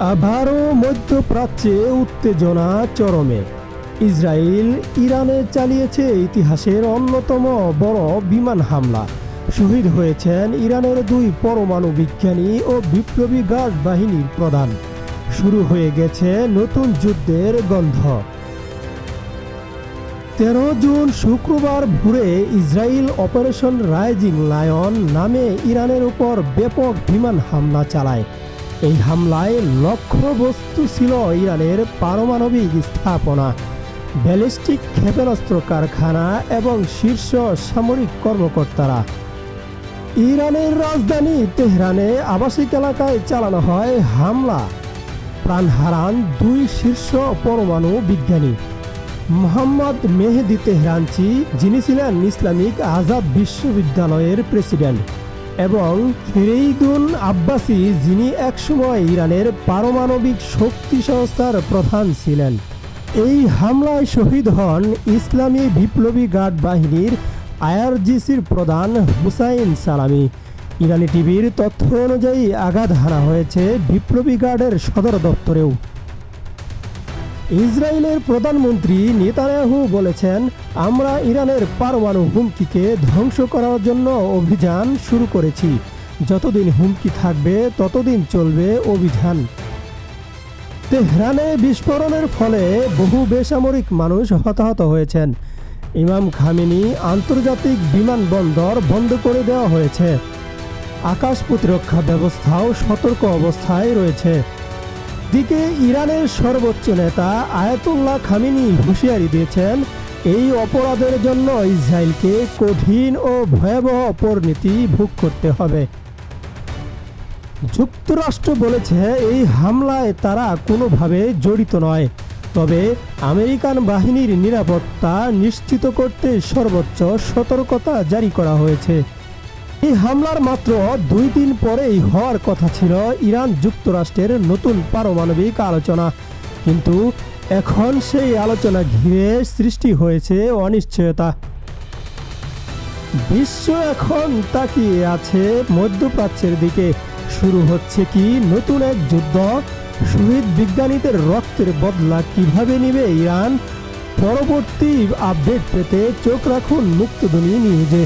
আবারও মধ্যপ্রাচ্যে উত্তেজনা চরমে। ইসরায়েল ইরানে চালিয়েছে ইতিহাসের অন্যতম বড় বিমান হামলা। শহীদ হয়েছেন ইরানের দুই পরমাণু বিজ্ঞানী ও বিপ্লবী গার্ড বাহিনীর প্রধান। শুরু হয়ে গেছে নতুন যুদ্ধের গন্ধ। তেরো জুন শুক্রবার ভোরে ইসরায়েল অপারেশন রাইজিং লায়ন নামে ইরানের উপর ব্যাপক বিমান হামলা চালায়। এই হামলায় লক্ষ্যবস্তু ছিল ইরানের পারমাণবিক স্থাপনা, ব্যালিস্টিক ক্ষেপণাস্ত্র কারখানা এবং শীর্ষ সামরিক কর্মকর্তারা। ইরানের রাজধানী তেহরানে আবাসিক এলাকায় চালানো হয় হামলা। প্রাণ হারান দুই শীর্ষ পরমাণু বিজ্ঞানী। মোহাম্মদ মেহেদি তেহরানচি, যিনি ছিলেন ইসলামিক আজাদ বিশ্ববিদ্যালয়ের প্রেসিডেন্ট। এবং ফেরেইদুন আব্বাসি, যিনি একসময় ইরানের পারমাণবিক শক্তি সংস্থার প্রধান ছিলেন। এই হামলায় শহীদ হন ইসলামী বিপ্লবী গার্ড বাহিনীর আইআরজিসির প্রধান হুসাইন সালামি। ইরানি টিভির তথ্য অনুযায়ী আঘাত হানা হয়েছে বিপ্লবী গার্ডের সদর দপ্তরেও। ইসরায়েলের প্রধানমন্ত্রী নেতানিয়াহু বলেছেন, আমরা ইরানের পারমাণু হুমকিকে ধ্বংস করার জন্য অভিযান শুরু করেছি। যতদিন হুমকি থাকবে, ততদিন চলবে অভিযান। তেহরানে বিস্ফোরণের ফলে বহু বেসামরিক মানুষ হতাহত হয়েছেন। ইমাম খামিনি আন্তর্জাতিক বিমানবন্দর বন্ধ করে দেওয়া হয়েছে। আকাশ প্রতিরক্ষা ব্যবস্থাও সতর্ক অবস্থায় রয়েছে। দিকে ইরানের সর্বোচ্চ নেতা আয়াতুল্লাহ খামিনি হুঁশিয়ারি দিয়েছেন, এই অপরাধের জন্য ইসরায়েলকে কঠিন ও ভয়াবহ পরিণতি ভোগ করতে হবে। যুক্তরাষ্ট্র বলেছে, এই হামলায় তারা কোনোভাবে জড়িত নয়, তবে আমেরিকান বাহিনীর নিরাপত্তা নিশ্চিত করতে সর্বোচ্চ সতর্কতা জারি করা হয়েছে। এই হামলার মাত্র দুই দিন পরেই হওয়ার কথা ছিল ইরান যুক্তরাষ্ট্রের নতুন পারমাণবিক আলোচনা। কিন্তু এখন সেই আলোচনা ঘিরে সৃষ্টি হয়েছে অনিশ্চয়তা। বিশ্ব এখন তাকিয়ে আছে মধ্যপ্রাচ্যের দিকে। শুরু হচ্ছে কি নতুন এক যুদ্ধ? শহীদ বিজ্ঞানীদের রক্তের বদলা কীভাবে নিবে ইরান? পরবর্তী আপডেট পেতে চোখ রাখুন মুক্তধ্বনি নিউজে।